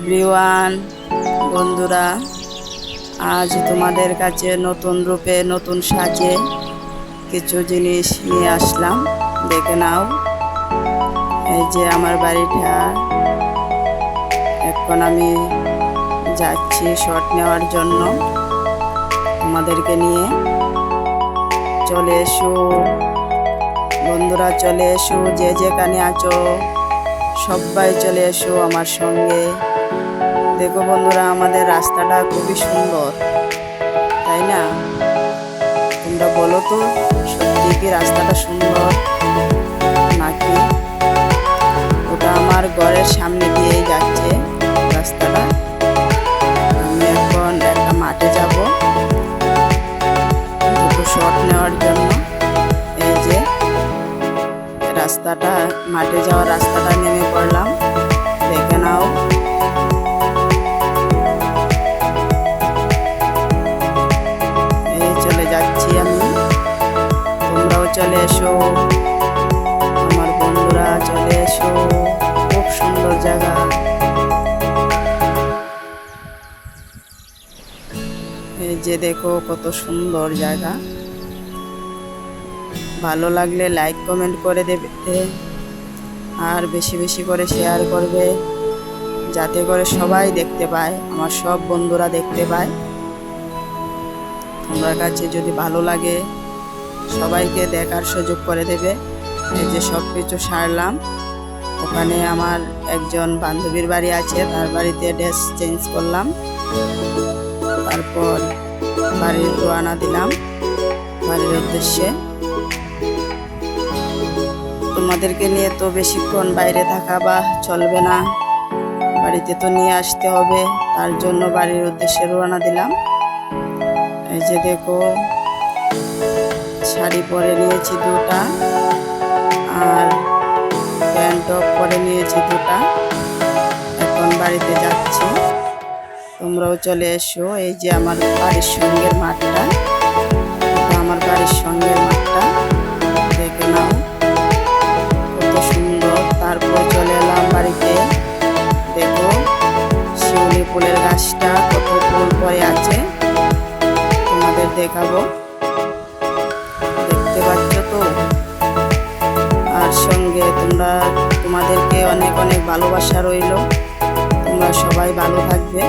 Everyone বন্ধুরা, আজ তোমাদের কাছে নতুন রূপে নতুন সাজে কিছু জিনিস নিয়ে আসলাম। দেখে নাও, এই যে আমার বাড়িটা। এখন আমি যাচ্ছি শট নেওয়ার জন্য তোমাদেরকে নিয়ে। চলে এসো। বন্ধুরা, চলে এসো। যে যেখানে আছো, সবাই চলে এসো আমার সঙ্গে। দেখো বন্ধুরা, আমাদের রাস্তাটা খুবই সুন্দর, তাই না? তোমরা বলো তো, সত্যি কি রাস্তাটা সুন্দর নাকি? ওটা আমার ঘরের সামনে দিয়ে যাচ্ছে রাস্তাটা। আমি এখন একটা মাঠে যাব, দুটো শট নেওয়ার জন্য। এই যে, রাস্তাটা, মাঠে যাওয়ার রাস্তাটা নেমে চলে এসো। আমার বন্ধুরা, চলে এসো। খুব সুন্দর জায়গা। এই যে দেখো, কত সুন্দর জায়গা। ভালো লাগলে লাইক কমেন্ট করে দেবে। আর বেশি বেশি করে শেয়ার করবে। যাতে করে সবাই দেখতে পায়, আমার সব বন্ধুরা দেখতে পায়। তোমার কাছে যদি ভালো লাগে সবাইকে দেখার সুযোগ করে দেবে। এই যে সব কিছু সারলাম। ওখানে আমার একজন বান্ধবীর বাড়ি আছে, তার বাড়িতে ড্রেস চেঞ্জ করলাম। তারপর বাড়ির রোয়ানা দিলাম বাড়ির উদ্দেশ্যে। তোমাদেরকে নিয়ে তো বেশিক্ষণ বাইরে থাকা বা চলবে না। বাড়িতে তো নিয়ে আসতে হবে, তার জন্য বাড়ির উদ্দেশ্যে রওনা দিলাম। এই যে দেখো শাড়ি পরে নিয়েছি দুটা আর প্যান্ট টপ পরে নিয়েছি দুটা। এখন বাড়িতে যাচ্ছি। তোমরাও চলে এসো। এই যে আমার বাড়ির সঙ্গের মাঠটা। আমার বাড়ির সঙ্গের মাঠটা। দেখে নাও। কত সুন্দর। তারপর চলে এলাম বাড়িতে। দেখো, শিউলি ফুলের গাছটা কত ফুল পরে আছে। তোমাদের দেখাবো। দেখতে পাচ্ছ তো? আর সঙ্গে তোমরা, তোমাদেরকে অনেক অনেক ভালোবাসা রইল। তোমরা সবাই ভালো থাকবে।